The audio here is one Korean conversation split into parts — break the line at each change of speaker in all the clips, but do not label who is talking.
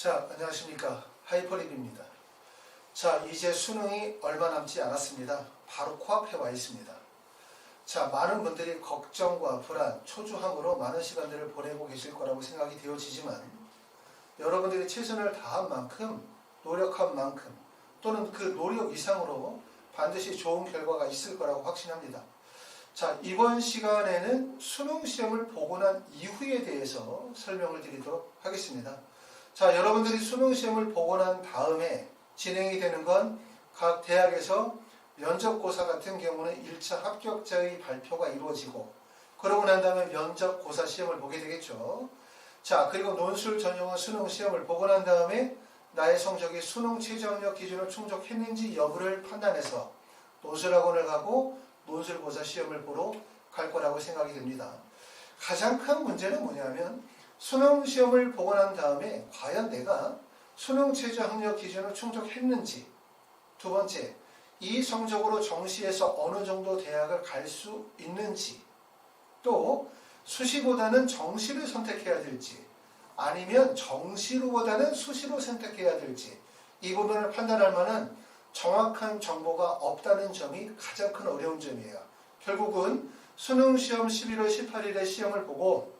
자, 안녕하십니까. 하이퍼립입니다. 자, 이제 수능이 얼마 남지 않았습니다. 바로 코앞에 와 있습니다. 자, 많은 분들이 걱정과 불안, 초조함으로 많은 시간들을 보내고 계실 거라고 생각이 되어지지만 여러분들이 최선을 다한 만큼, 노력한 만큼, 또는 그 노력 이상으로 반드시 좋은 결과가 있을 거라고 확신합니다. 자, 이번 시간에는 수능 시험을 보고 난 이후에 대해서 설명을 드리도록 하겠습니다. 자, 여러분들이 수능 시험을 보고 난 다음에 진행이 되는 건 각 대학에서 면접고사 같은 경우는 1차 합격자의 발표가 이루어지고 그러고 난 다음에 면접고사 시험을 보게 되겠죠. 자, 그리고 논술 전용한 수능 시험을 보고 난 다음에 나의 성적이 수능 최저학력 기준을 충족했는지 여부를 판단해서 논술학원을 가고 논술고사 시험을 보러 갈 거라고 생각이 됩니다. 가장 큰 문제는 뭐냐면 수능 시험을 보고 난 다음에 과연 내가 수능 최저 학력 기준을 충족했는지 두 번째 이 성적으로 정시에서 어느 정도 대학을 갈 수 있는지 또 수시보다는 정시를 선택해야 될지 아니면 정시로보다는 수시로 선택해야 될지 이 부분을 판단할 만한 정확한 정보가 없다는 점이 가장 큰 어려운 점이에요. 결국은 수능 시험 11월 18일에 시험을 보고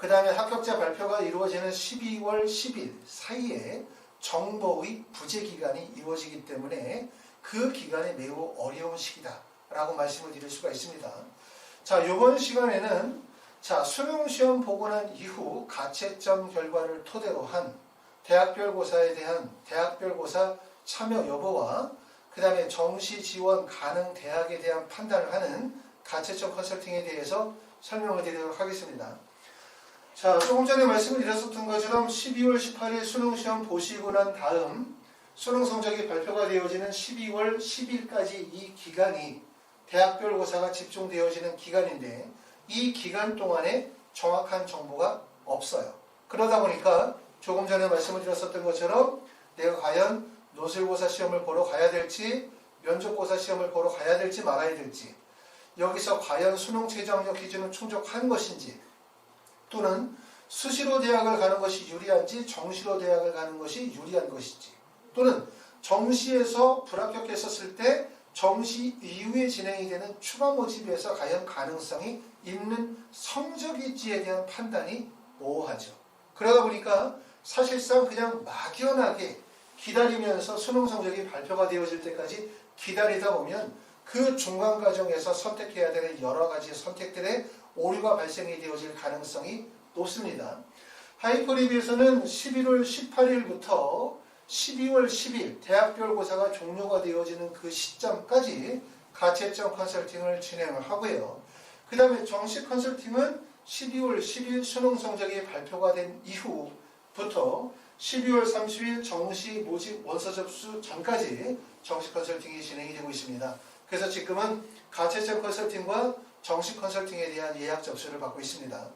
그 다음에 합격자 발표가 이루어지는 12월 10일 사이에 정보의 부재 기간이 이루어지기 때문에 그 기간이 매우 어려운 시기다라고 말씀을 드릴 수가 있습니다. 자, 이번 시간에는 자, 수능 시험 보고 난 이후 가채점 결과를 토대로 한 대학별 고사에 대한 대학별 고사 참여 여부와 그 다음에 정시 지원 가능 대학에 대한 판단을 하는 가채점 컨설팅에 대해서 설명을 드리도록 하겠습니다. 자, 조금 전에 말씀을 드렸었던 것처럼 12월 18일 수능 시험 보시고 난 다음 수능 성적이 발표가 되어지는 12월 10일까지 이 기간이 대학별 고사가 집중되어지는 기간인데 이 기간 동안에 정확한 정보가 없어요. 그러다 보니까 조금 전에 말씀을 드렸었던 것처럼 내가 과연 노슬고사 시험을 보러 가야 될지 면접고사 시험을 보러 가야 될지 말아야 될지 여기서 과연 수능 최저학력 기준을 충족한 것인지 또는 수시로 대학을 가는 것이 유리한지 정시로 대학을 가는 것이 유리한 것인지 또는 정시에서 불합격했었을 때 정시 이후에 진행이 되는 추가 모집에서 과연 가능성이 있는 성적일지에 대한 판단이 모호하죠. 그러다 보니까 사실상 그냥 막연하게 기다리면서 수능 성적이 발표가 되어질 때까지 기다리다 보면 그 중간 과정에서 선택해야 되는 여러 가지 선택들의 오류가 발생이 되어질 가능성이 높습니다. 하이퍼리뷰에서는 11월 18일부터 12월 10일 대학별 고사가 종료가 되어지는 그 시점까지 가채점 컨설팅을 진행을 하고요. 그 다음에 정식 컨설팅은 12월 10일 수능 성적이 발표가 된 이후부터 12월 30일 정시 모집 원서 접수 전까지 정식 컨설팅이 진행이 되고 있습니다. 그래서 지금은 가채점 컨설팅과 정식 컨설팅에 대한 예약 접수를 받고 있습니다.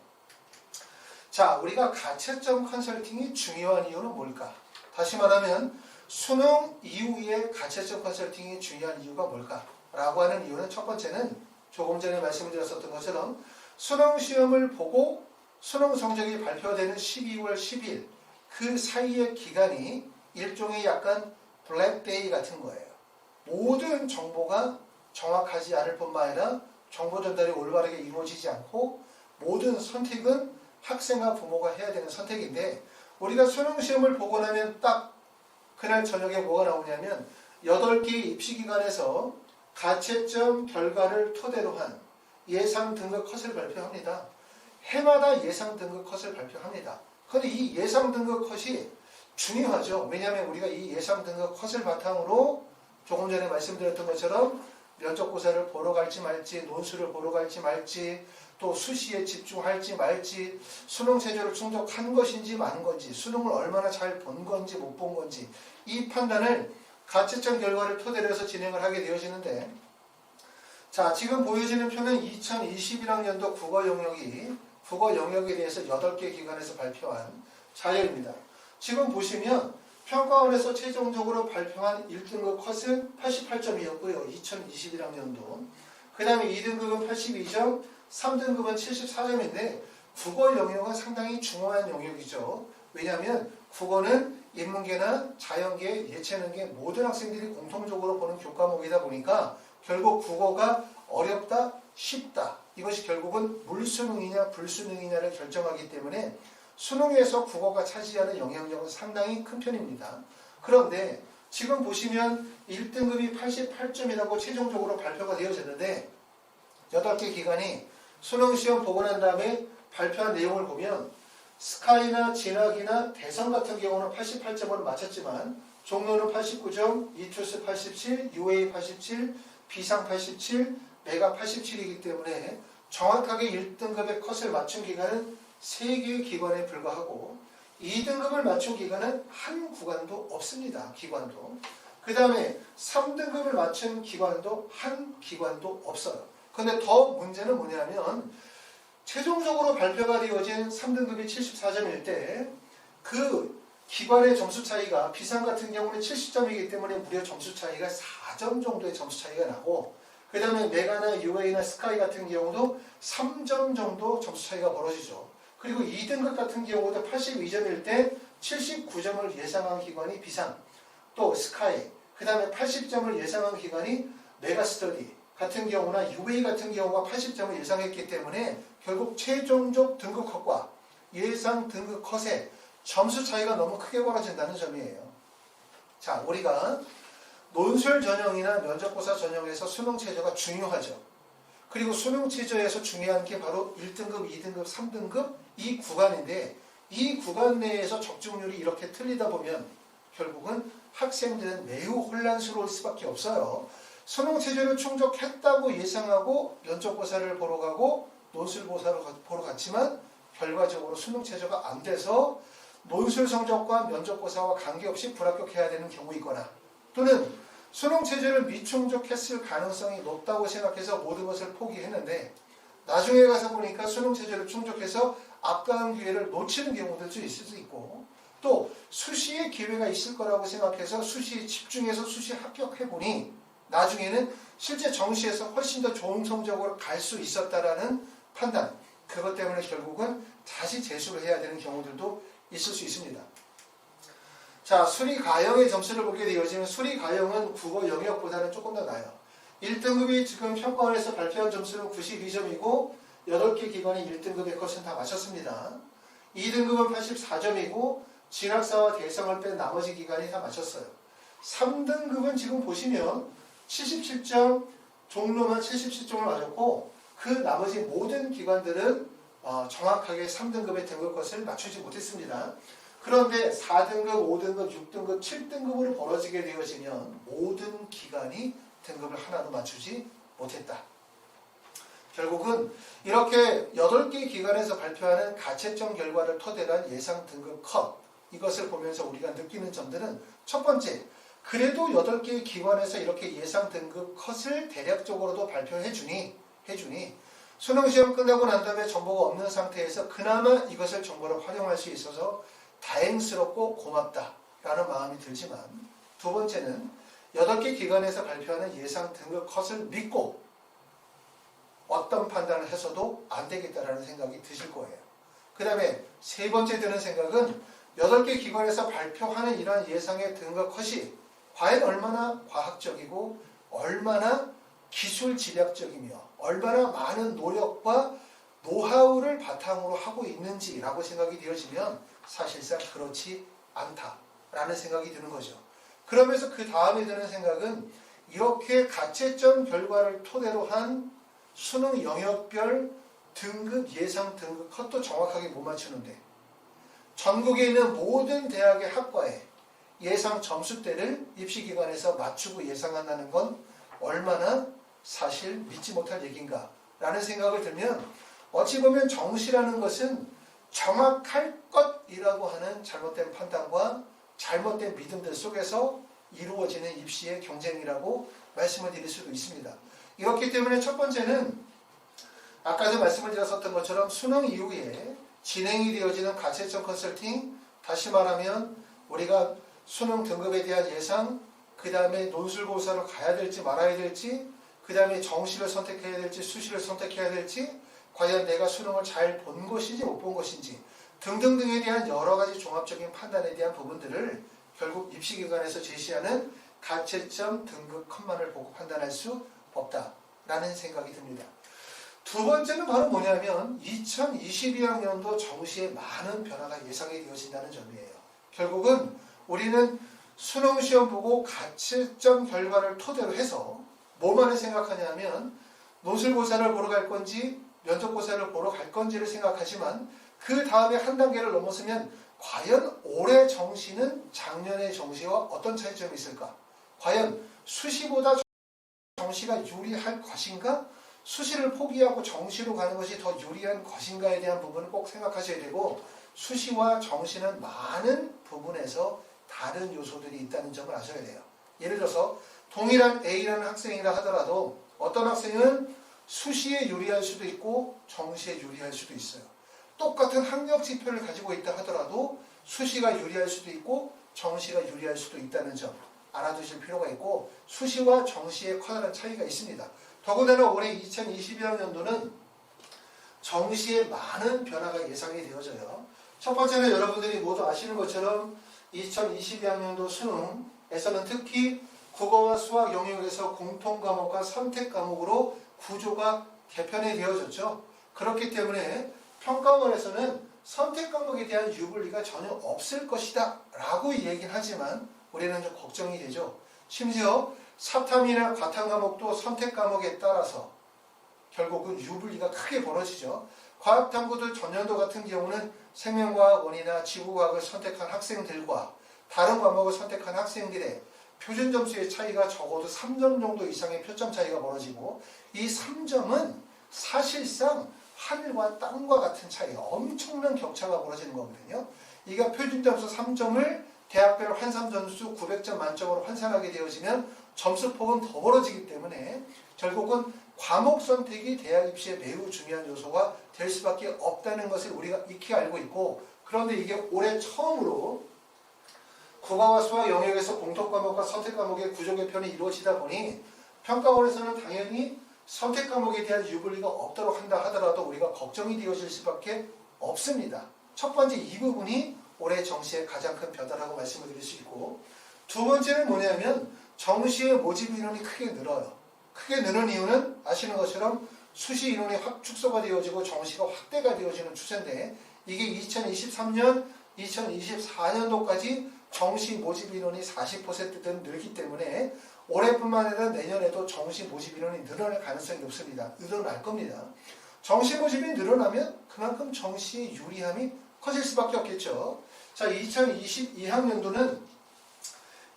자, 우리가 가채점 컨설팅이 중요한 이유는 뭘까? 다시 말하면 수능 이후에 가채점 컨설팅이 중요한 이유가 뭘까? 라고 하는 이유는 첫 번째는 조금 전에 말씀을 드렸었던 것처럼 수능 시험을 보고 수능 성적이 발표되는 12월 10일 그 사이의 기간이 일종의 약간 블랙데이 같은 거예요. 모든 정보가 정확하지 않을 뿐만 아니라 정보 전달이 올바르게 이루어지지 않고 모든 선택은 학생과 부모가 해야 되는 선택인데 우리가 수능 시험을 보고 나면 딱 그날 저녁에 뭐가 나오냐면 8개 입시 기관에서 가채점 결과를 토대로 한 예상 등급 컷을 발표합니다. 해마다 예상 등급 컷을 발표합니다. 그런데 이 예상 등급 컷이 중요하죠. 왜냐하면 우리가 이 예상 등급 컷을 바탕으로 조금 전에 말씀드렸던 것처럼 면접고사를 보러 갈지 말지, 논술을 보러 갈지 말지, 또 수시에 집중할지 말지, 수능 체제를 충족한 것인지 만 건지, 수능을 얼마나 잘 본 건지 못 본 건지 이 판단을 가채점 결과를 토대로 해서 진행을 하게 되어지는데 자 지금 보여지는 표는 2021학년도 국어 영역이 국어 영역에 대해서 8개 기관에서 발표한 자료입니다. 지금 보시면 평가원에서 최종적으로 발표한 1등급 컷은 88점이었고요. 2021학년도. 그 다음에 2등급은 82점, 3등급은 74점인데 국어 영역은 상당히 중요한 영역이죠. 왜냐하면 국어는 인문계나 자연계, 예체능계 모든 학생들이 공통적으로 보는 교과목이다 보니까 결국 국어가 어렵다, 쉽다. 이것이 결국은 물수능이냐 불수능이냐를 결정하기 때문에 수능에서 국어가 차지하는 영향력은 상당히 큰 편입니다. 그런데 지금 보시면 1등급이 88점이라고 최종적으로 발표가 되어졌는데 8개 기관이 수능 시험 보고 난 다음에 발표한 내용을 보면 스카이나 진학이나 대성 같은 경우는 88점으로 맞췄지만 종로는 89점, 이투스 87, UA 87, 비상 87, 메가 87이기 때문에 정확하게 1등급의 컷을 맞춘 기관은 3개의 기관에 불과하고 2등급을 맞춘 기관은 한 구간도 없습니다. 기관도. 그 다음에 3등급을 맞춘 기관도 한 기관도 없어요. 근데 더 문제는 뭐냐면 최종적으로 발표가 되어진 3등급이 74점일 때 그 기관의 점수 차이가 비상 같은 경우는 70점이기 때문에 무려 점수 차이가 4점 정도의 점수 차이가 나고 그 다음에 메가나 UA나 스카이 같은 경우도 3점 정도 점수 차이가 벌어지죠. 그리고 2등급 같은 경우도 82점일 때 79점을 예상한 기관이 비상, 또 스카이, 그 다음에 80점을 예상한 기관이 메가스터디 같은 경우나 UA 같은 경우가 80점을 예상했기 때문에 결국 최종적 등급 컷과 예상 등급 컷의 점수 차이가 너무 크게 벌어진다는 점이에요. 자, 우리가 논술 전형이나 면접고사 전형에서 수능 체제가 중요하죠. 그리고 수능 체제에서 중요한 게 바로 1등급, 2등급, 3등급 이 구간인데 이 구간 내에서 적중률이 이렇게 틀리다 보면 결국은 학생들은 매우 혼란스러울 수밖에 없어요. 수능 체제를 충족했다고 예상하고 면접고사를 보러 가고 논술고사를 보러 갔지만 결과적으로 수능 체제가 안 돼서 논술 성적과 면접고사와 관계없이 불합격해야 되는 경우이거나 또는 수능 체제를 미충족했을 가능성이 높다고 생각해서 모든 것을 포기했는데 나중에 가서 보니까 수능 체제를 충족해서 아까운 기회를 놓치는 경우들도 있을 수 있고 또 수시의 기회가 있을 거라고 생각해서 수시에 집중해서 수시 합격해 보니 나중에는 실제 정시에서 훨씬 더 좋은 성적으로 갈 수 있었다라는 판단 그것 때문에 결국은 다시 재수를 해야 되는 경우들도 있을 수 있습니다. 자, 수리 가형의 점수를 보게 되어지면 수리 가형은 국어 영역보다는 조금 더 나아요. 1등급이 지금 평가원에서 발표한 점수는 92점이고 8개 기관이 1등급의 컷은 다 맞췄습니다. 2등급은 84점이고 진학사와 대성을 뺀 나머지 기관이 다 맞췄어요. 3등급은 지금 보시면 77점, 종로만 77점을 맞았고 그 나머지 모든 기관들은 어, 정확하게 3등급의 등급 컷을 맞추지 못했습니다. 그런데 4등급, 5등급, 6등급, 7등급으로 벌어지게 되어지면 모든 기관이 등급을 하나도 맞추지 못했다. 결국은 이렇게 8개 기관에서 발표하는 가채점 결과를 토대로 한 예상 등급 컷 이것을 보면서 우리가 느끼는 점들은 첫 번째 그래도 8개의 기관에서 이렇게 예상 등급 컷을 대략적으로도 발표해 주니 해 주니 수능 시험 끝나고 난 다음에 정보가 없는 상태에서 그나마 이것을 정보를 활용할 수 있어서 다행스럽고 고맙다라는 마음이 들지만 두 번째는 8개 기관에서 발표하는 예상 등급 컷을 믿고 어떤 판단을 해서도 안 되겠다라는 생각이 드실 거예요. 그 다음에 세 번째 드는 생각은 8개 기관에서 발표하는 이러한 예상의 등급 컷이 과연 얼마나 과학적이고 얼마나 기술 지략적이며 얼마나 많은 노력과 노하우를 바탕으로 하고 있는지라고 생각이 되어지면 사실상 그렇지 않다라는 생각이 드는 거죠. 그러면서 그 다음에 드는 생각은 이렇게 가채점 결과를 토대로 한 수능 영역별 등급 예상 등급 컷도 정확하게 못 맞추는데 전국에 있는 모든 대학의 학과에 예상 점수대를 입시기관에서 맞추고 예상한다는 건 얼마나 사실 믿지 못할 얘기인가 라는 생각을 들면 어찌 보면 정시라는 것은 정확할 것이라고 하는 잘못된 판단과 잘못된 믿음들 속에서 이루어지는 입시의 경쟁이라고 말씀을 드릴 수도 있습니다. 이렇기 때문에 첫 번째는 아까도 말씀을 드렸었던 것처럼 수능 이후에 진행이 되어지는 가채점 컨설팅 다시 말하면 우리가 수능 등급에 대한 예상 그 다음에 논술고사로 가야 될지 말아야 될지 그 다음에 정시를 선택해야 될지 수시를 선택해야 될지 과연 내가 수능을 잘 본 것인지 못 본 것인지 등등등에 대한 여러 가지 종합적인 판단에 대한 부분들을 결국 입시기관에서 제시하는 가채점 등급 컷만을 보고 판단할 수 없다라는 생각이 듭니다. 두 번째는 바로 뭐냐면 2022학년도 정시에 많은 변화가 예상이 되어진다는 점이에요. 결국은 우리는 수능 시험 보고 가채점 결과를 토대로 해서 뭐만을 생각하냐면 노슬고사를 보러 갈 건지 면접고사를 보러 갈 건지를 생각하지만 그 다음에 한 단계를 넘어서면 과연 올해 정시는 작년의 정시와 어떤 차이점이 있을까? 과연 수시보다 정시가 유리할 것인가? 수시를 포기하고 정시로 가는 것이 더 유리한 것인가에 대한 부분을 꼭 생각하셔야 되고 수시와 정시는 많은 부분에서 다른 요소들이 있다는 점을 아셔야 돼요. 예를 들어서 동일한 A라는 학생이라 하더라도 어떤 학생은 수시에 유리할 수도 있고 정시에 유리할 수도 있어요. 똑같은 학력 지표를 가지고 있다 하더라도 수시가 유리할 수도 있고 정시가 유리할 수도 있다는 점 알아두실 필요가 있고 수시와 정시에 커다란 차이가 있습니다. 더군다나 올해 2022학년도는 정시에 많은 변화가 예상이 되어져요. 첫 번째는 여러분들이 모두 아시는 것처럼 2022학년도 수능에서는 특히 국어와 수학 영역에서 공통 과목과 선택 과목으로 구조가 개편이 되어졌죠. 그렇기 때문에 평가원에서는 선택 과목에 대한 유불리가 전혀 없을 것이다 라고 얘기는 하지만 우리는 좀 걱정이 되죠. 심지어 사탐이나 과탐 과목도 선택 과목에 따라서 결국은 유불리가 크게 벌어지죠. 과학탐구도 전년도 같은 경우는 생명과학원이나 지구과학을 선택한 학생들과 다른 과목을 선택한 학생들의 표준 점수의 차이가 적어도 3점 정도 이상의 표점 차이가 벌어지고 이 3점은 사실상 하늘과 땅과 같은 차이, 엄청난 격차가 벌어지는 거거든요. 이가 표준 점수 3점을 대학별 환산 점수 900점 만점으로 환산하게 되어지면 점수 폭은 더 벌어지기 때문에 결국은 과목 선택이 대학 입시에 매우 중요한 요소가 될 수밖에 없다는 것을 우리가 익히 알고 있고 그런데 이게 올해 처음으로 국어와 수학 영역에서 공통 과목과 선택 과목의 구조 개편이 이루어지다 보니 평가원에서는 당연히 선택 과목에 대한 유불리가 없도록 한다 하더라도 우리가 걱정이 되어질 수밖에 없습니다. 첫 번째 이 부분이 올해 정시의 가장 큰 변화라고 말씀을 드릴 수 있고 두 번째는 뭐냐면 정시의 모집 인원이 크게 늘어요. 크게 느는 이유는 아시는 것처럼 수시 인원이 확 축소가 되어지고 정시가 확대가 되어지는 추세인데 이게 2023년, 2024년도까지 정시 모집 인원이 40%든 늘기 때문에 올해뿐만 아니라 내년에도 정시 모집 인원이 늘어날 가능성이 높습니다. 늘어날 겁니다. 정시 모집이 늘어나면 그만큼 정시의 유리함이 커질 수밖에 없겠죠. 자, 2022학년도는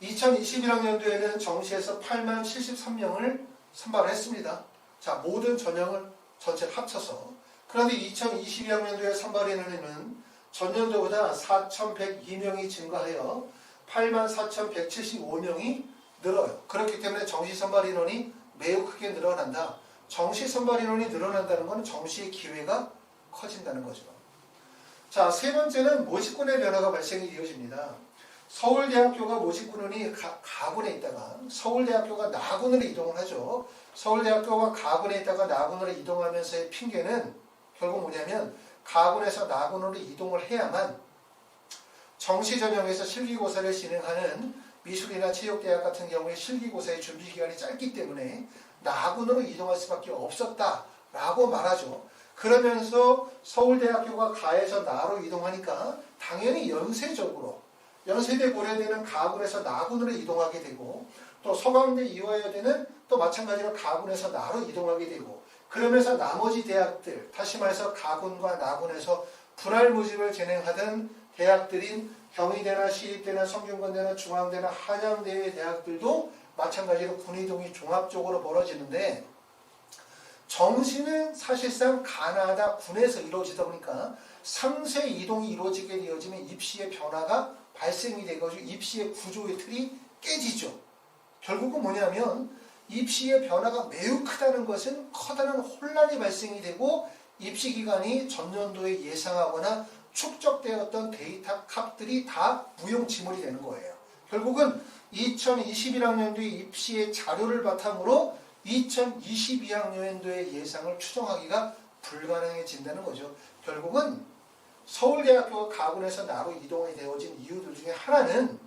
2021학년도에는 정시에서 8만 73명을 선발을 했습니다. 자, 모든 전형을 전체 합쳐서. 그런데 2022학년도에 선발 인원은 전년도보다 4,102명이 증가하여 84,175명이 늘어요. 그렇기 때문에 정시 선발 인원이 매우 크게 늘어난다. 정시 선발 인원이 늘어난다는 것은 정시의 기회가 커진다는 거죠. 자, 세 번째는 모집군의 변화가 발생이 되어집니다. 서울대학교가 모집군이 가, 가군에 있다가 서울대학교가 나군으로 이동을 하죠. 서울대학교가 가군에 있다가 나군으로 이동하면서의 핑계는 결국 뭐냐면 가군에서 나군으로 이동을 해야만 정시 전형에서 실기고사를 진행하는 미술이나 체육대학 같은 경우에 실기고사의 준비 기간이 짧기 때문에 나군으로 이동할 수밖에 없었다라고 말하죠. 그러면서 서울대학교가 가에서 나로 이동하니까 당연히 연세적으로 연세대 고려대는 가군에서 나군으로 이동하게 되고 또 서강대 이화여대는 또 마찬가지로 가군에서 나로 이동하게 되고 그러면서 나머지 대학들 다시 말해서 가군과 나군에서 분할 모집을 진행하던 대학들인 경희대나 시립대나 성균관대나 중앙대나 한양대의 대학들도 마찬가지로 군이동이 종합적으로 벌어지는데 정시는 사실상 가나다 군에서 이루어지다 보니까 상세 이동이 이루어지게 되어지면 입시의 변화가 발생이 되가지고 입시의 구조의 틀이 깨지죠. 결국은 뭐냐면 입시의 변화가 매우 크다는 것은 커다란 혼란이 발생이 되고 입시 기간이 전년도에 예상하거나 축적되었던 데이터 값들이 다 무용지물이 되는 거예요. 결국은 2021학년도의 입시의 자료를 바탕으로 2022학년도의 예상을 추정하기가 불가능해진다는 거죠. 결국은 서울대학교가 가군에서 나로 이동이 되어진 이유들 중에 하나는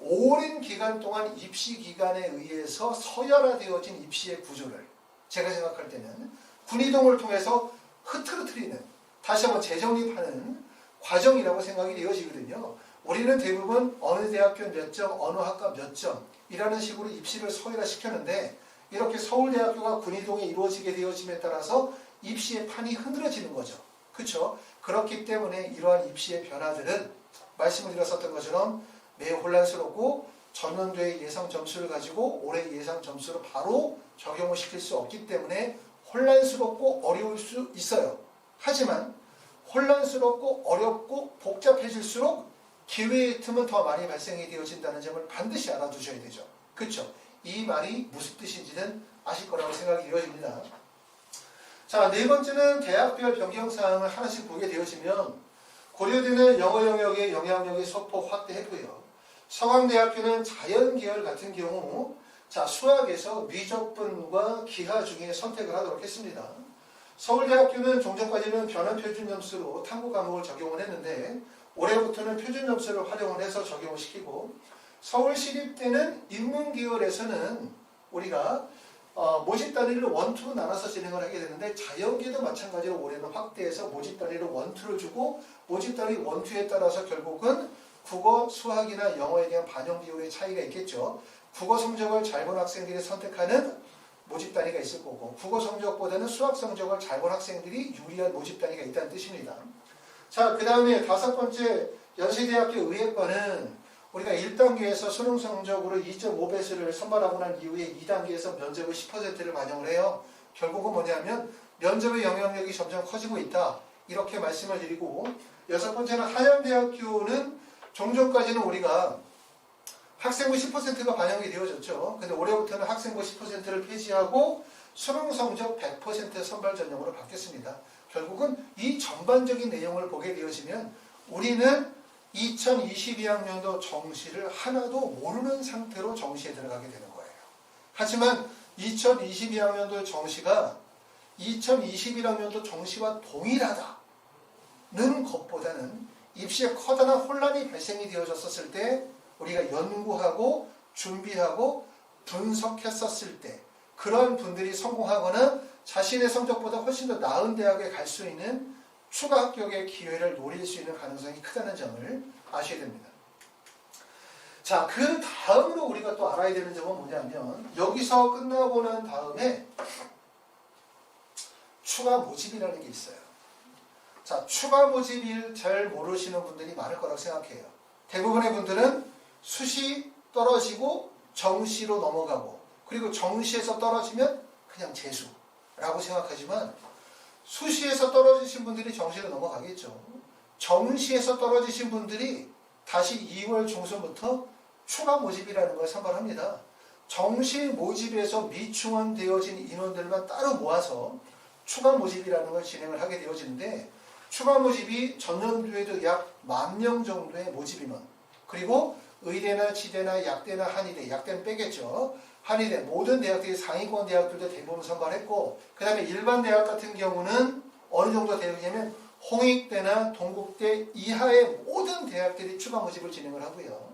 오랜 기간 동안 입시 기간에 의해서 서열화되어진 입시의 구조를 제가 생각할 때는 군이동을 통해서 흐트러뜨리는 다시 한번 재정립하는 과정이라고 생각이 되어지거든요. 우리는 대부분 어느 대학교 몇 점, 어느 학과 몇 점이라는 식으로 입시를 서열화 시켰는데 이렇게 서울대학교가 군이동이 이루어지게 되어짐에 따라서 입시의 판이 흔들어지는 거죠. 그렇죠? 그렇기 때문에 이러한 입시의 변화들은 말씀을 드렸었던 것처럼 매우 혼란스럽고 전년도의 예상 점수를 가지고 올해 예상 점수를 바로 적용을 시킬 수 없기 때문에 혼란스럽고 어려울 수 있어요. 하지만 혼란스럽고 어렵고 복잡해질수록 기회의 틈은 더 많이 발생이 되어진다는 점을 반드시 알아두셔야 되죠. 그렇죠? 이 말이 무슨 뜻인지는 아실 거라고 생각이 되어집니다. 자, 네 번째는 대학별 변경 사항을 하나씩 보게 되어지면 고려대는 영어 영역의 영향력이 소폭 확대했고요. 서강대학교는 자연계열 같은 경우 자 수학에서 미적분과 기하 중에 선택을 하도록 했습니다. 서울대학교는 종전까지는 변환 표준 점수로 탐구 과목을 적용을 했는데 올해부터는 표준 점수를 활용을 해서 적용을 시키고 서울시립대는 인문계열에서는 우리가 어, 모집 단위를 원투로 나눠서 진행을 하게 되는데 자연계도 마찬가지로 올해는 확대해서 모집 단위를 원투를 주고 모집 단위 원투에 따라서 결국은 국어, 수학이나 영어에 대한 반영 비율의 차이가 있겠죠. 국어 성적을 잘 본 학생들이 선택하는 모집 단위가 있을 거고 국어 성적보다는 수학 성적을 잘 본 학생들이 유리한 모집 단위가 있다는 뜻입니다. 자, 그 다음에 다섯 번째 연세대학교 의예과는 우리가 1단계에서 수능 성적으로 2.5배수를 선발하고 난 이후에 2단계에서 면접의 10%를 반영을 해요. 결국은 뭐냐면 면접의 영향력이 점점 커지고 있다. 이렇게 말씀을 드리고 여섯 번째는 한양대학교는 종전까지는 우리가 학생부 10%가 반영이 되어졌죠. 근데 올해부터는 학생부 10%를 폐지하고 수능 성적 100% 선발 전형으로 바뀌었습니다. 결국은 이 전반적인 내용을 보게 되어지면 우리는 2022학년도 정시를 하나도 모르는 상태로 정시에 들어가게 되는 거예요. 하지만 2022학년도 정시가 2021학년도 정시와 동일하다는 것보다는 입시에 커다란 혼란이 발생이 되어졌었을 때 우리가 연구하고 준비하고 분석했었을 때 그런 분들이 성공하거나 자신의 성적보다 훨씬 더 나은 대학에 갈 수 있는 추가 합격의 기회를 노릴 수 있는 가능성이 크다는 점을 아셔야 됩니다. 자, 그 다음으로 우리가 또 알아야 되는 점은 뭐냐면 여기서 끝나고 난 다음에 추가 모집이라는 게 있어요. 자, 추가 모집을 잘 모르시는 분들이 많을 거라고 생각해요. 대부분의 분들은 수시 떨어지고 정시로 넘어가고 그리고 정시에서 떨어지면 그냥 재수라고 생각하지만 수시에서 떨어지신 분들이 정시로 넘어가겠죠. 정시에서 떨어지신 분들이 다시 2월 중순부터 추가 모집이라는 걸 선발합니다. 정시 모집에서 미충원 되어진 인원들만 따로 모아서 추가 모집이라는 걸 진행을 하게 되어지는데 추가 모집이 전년도에도 약 만 명 정도의 모집 인원 그리고 의대나 지대나 약대나 한의대 약대는 빼겠죠. 한의대 모든 대학들이 상위권 대학들도 대부분 선발했고 그 다음에 일반 대학 같은 경우는 어느 정도 되느냐면 홍익대나 동국대 이하의 모든 대학들이 추가 모집을 진행을 하고요.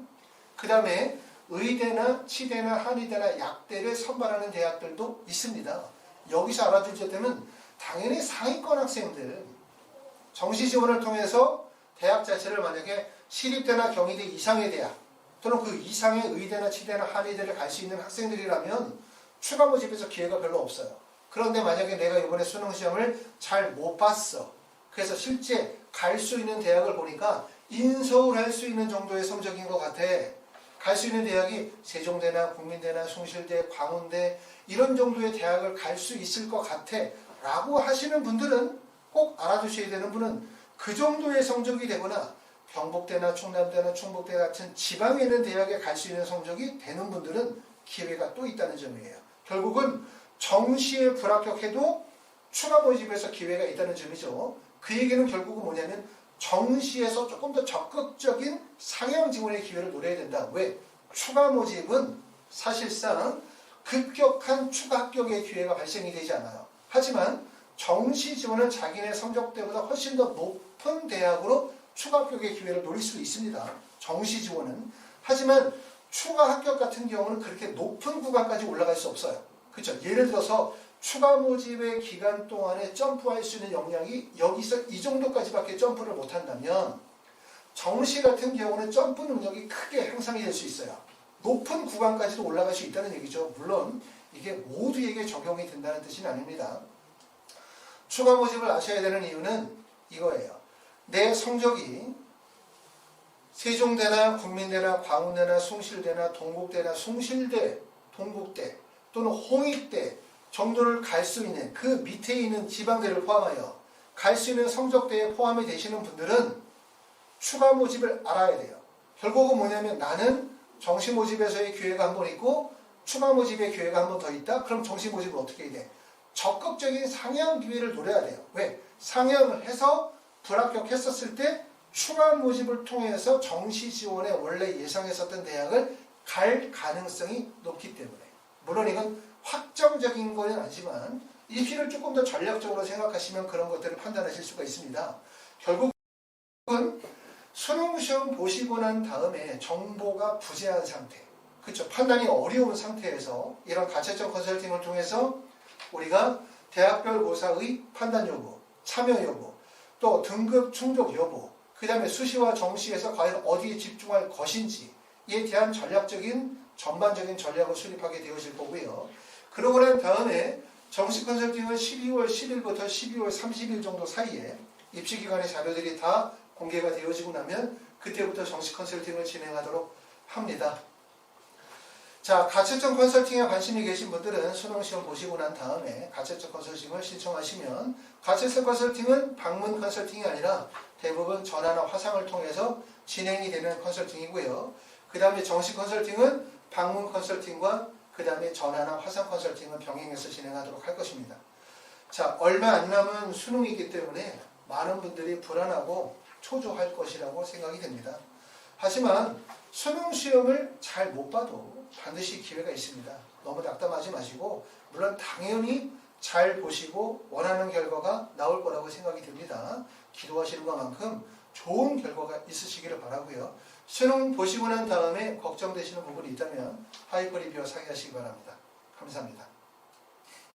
그 다음에 의대나 치대나 한의대나 약대를 선발하는 대학들도 있습니다. 여기서 알아두셔야 되면 당연히 상위권 학생들 정시 지원을 통해서 대학 자체를 만약에 시립대나 경희대 이상의 대학 또는 그 이상의 의대나 치대나 한의대를 갈 수 있는 학생들이라면 추가 모집에서 기회가 별로 없어요. 그런데 만약에 내가 이번에 수능 시험을 잘 못 봤어. 그래서 실제 갈 수 있는 대학을 보니까 인서울 할 수 있는 정도의 성적인 것 같아. 갈 수 있는 대학이 세종대나 국민대나 숭실대, 광운대 이런 정도의 대학을 갈 수 있을 것 같아. 라고 하시는 분들은 꼭 알아두셔야 되는 분은 그 정도의 성적이 되거나 경북대나 충남대나 충북대 같은 지방에 있는 대학에 갈 수 있는 성적이 되는 분들은 기회가 또 있다는 점이에요. 결국은 정시에 불합격해도 추가 모집에서 기회가 있다는 점이죠. 그 얘기는 결국은 뭐냐면 정시에서 조금 더 적극적인 상향 지원의 기회를 노려야 된다. 왜? 추가 모집은 사실상 급격한 추가 합격의 기회가 발생이 되지 않아요. 하지만 정시 지원은 자기네 성적대보다 훨씬 더 높은 대학으로 추가 합격의 기회를 노릴 수 있습니다. 정시 지원은. 하지만 추가 합격 같은 경우는 그렇게 높은 구간까지 올라갈 수 없어요. 그렇죠? 예를 들어서 추가 모집의 기간 동안에 점프할 수 있는 역량이 여기서 이 정도까지밖에 점프를 못한다면 정시 같은 경우는 점프 능력이 크게 향상이 될 수 있어요. 높은 구간까지도 올라갈 수 있다는 얘기죠. 물론 이게 모두에게 적용이 된다는 뜻은 아닙니다. 추가 모집을 아셔야 되는 이유는 이거예요. 내 성적이 세종대나 국민대나 광운대나 숭실대나 동국대나 숭실대, 동국대 또는 홍익대 정도를 갈 수 있는 그 밑에 있는 지방대를 포함하여 갈 수 있는 성적대에 포함이 되시는 분들은 추가 모집을 알아야 돼요. 결국은 뭐냐면 나는 정시 모집에서의 기회가 한 번 있고 추가 모집의 기회가 한 번 더 있다. 그럼 정시 모집을 어떻게 해야 돼? 적극적인 상향 기회를 노려야 돼요. 왜? 상향을 해서 불합격했었을 때 추가 모집을 통해서 정시 지원에 원래 예상했었던 대학을 갈 가능성이 높기 때문에 물론 이건 확정적인 건 아니지만 이 필을 조금 더 전략적으로 생각하시면 그런 것들을 판단하실 수가 있습니다. 결국은 수능 시험 보시고 난 다음에 정보가 부재한 상태, 그렇죠? 판단이 어려운 상태에서 이런 가채점 컨설팅을 통해서 우리가 대학별 고사의 판단 여부, 참여 여부, 또 등급 충족 여부, 그 다음에 수시와 정시에서 과연 어디에 집중할 것인지에 대한 전략적인 전반적인 전략을 수립하게 되어질 거고요. 그러고 난 다음에 정시 컨설팅은 12월 10일부터 12월 30일 정도 사이에 입시 기관의 자료들이 다 공개가 되어지고 나면 그때부터 정식 컨설팅을 진행하도록 합니다. 자, 가채점 컨설팅에 관심이 계신 분들은 수능 시험 보시고 난 다음에 가채점 컨설팅을 신청하시면 가채점 컨설팅은 방문 컨설팅이 아니라 대부분 전화나 화상을 통해서 진행이 되는 컨설팅이고요. 그 다음에 정식 컨설팅은 방문 컨설팅과 그 다음에 전화나 화상 컨설팅을 병행해서 진행하도록 할 것입니다. 자, 얼마 안 남은 수능이기 때문에 많은 분들이 불안하고 초조할 것이라고 생각이 됩니다. 하지만 수능 시험을 잘 못 봐도 반드시 기회가 있습니다. 너무 낙담하지 마시고 물론 당연히 잘 보시고 원하는 결과가 나올 거라고 생각이 듭니다. 기도하시는 것만큼 좋은 결과가 있으시기를 바라고요. 수능 보시고 난 다음에 걱정되시는 부분이 있다면 하이퍼 리뷰어 상의하시기 바랍니다. 감사합니다.